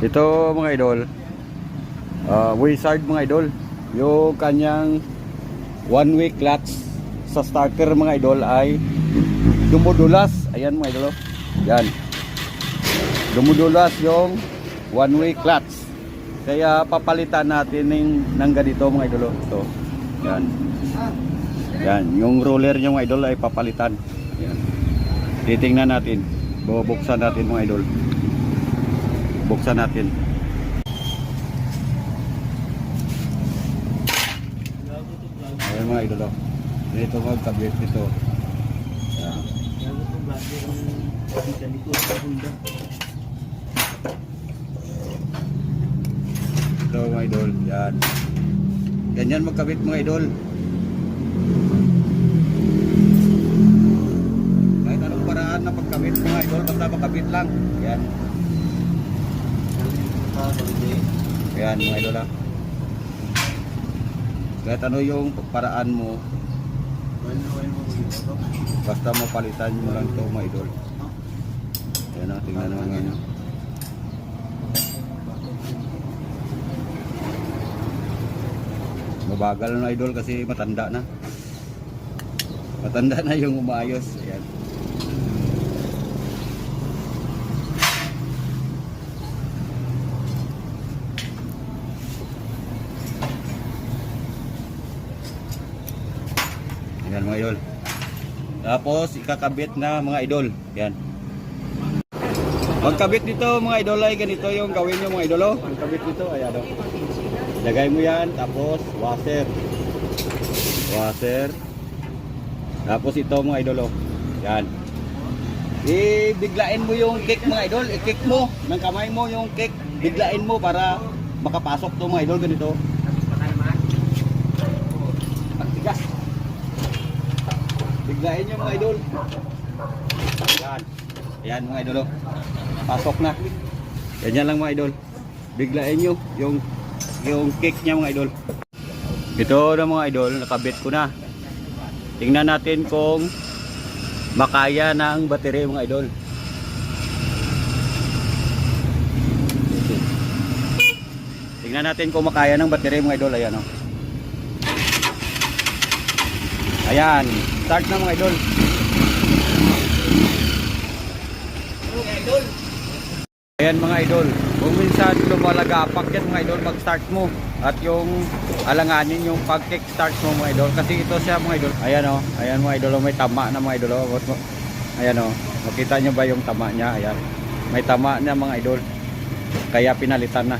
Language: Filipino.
Ito mga idol, uh, wizard mga idol, yung kanyang one week clutch sa starter mga idol ay dumudulas. Ayan mga idol. oh. Yan. Dumudulas yung one week clutch. Kaya papalitan natin ng, ng ganito mga idol. oh. Ito. Yan. Yan. Yung roller niya mga idol ay papalitan. Yan. Titingnan natin. Bubuksan natin mga idol. Buksan natin. Ayan mga idol. oh. Dito magkabit dito. Yan. Ito mga idol. Yan. Ganyan magkabit mga idol. Kahit anong paraan na pagkabit mga idol, basta makabit lang. Yan. Yan mga idol ah. Kahit ano yung paraan mo, basta mapalitan mo lang ito mga idol. Yan ah, tingnan naman ngayon. Mabagal na idol kasi matanda na. Matanda na yung umayos. Ayan. Ayan mga idol. Tapos ikakabit na mga idol. Yan. Pagkabit nito mga idol ay ganito yung gawin nyo mga idol. oh. Pagkabit nito ayan o. Lagay mo yan tapos washer. Washer. Tapos ito mga idol oh. Yan. Ibiglain mo yung cake mga idol. I-kick mo ng kamay mo yung cake. Biglain mo para makapasok to mga idol ganito. Biglain nyo mga idol. Yan. Yan mga idol. oh. Pasok na. Ganyan lang mga idol. Biglain nyo yung yung cake niya mga idol. Ito na mga idol, nakabit ko na. Tingnan natin kung makaya na ang baterya mga idol. Tingnan natin kung makaya ng baterya mga idol. Ayan o. Ayan. Start na mga idol. Ayan mga idol. Kung minsan lumalagapak yan mga idol, mag-start mo. At yung alanganin yung pag-kick-start mo mga idol. Kasi ito siya mga idol. Ayan o. Ayan mga idol. oh, May tama na mga idol. oh. Ayan o. Makita nyo ba yung tama niya? Ayan. May tama na mga idol. Kaya pinalitan na.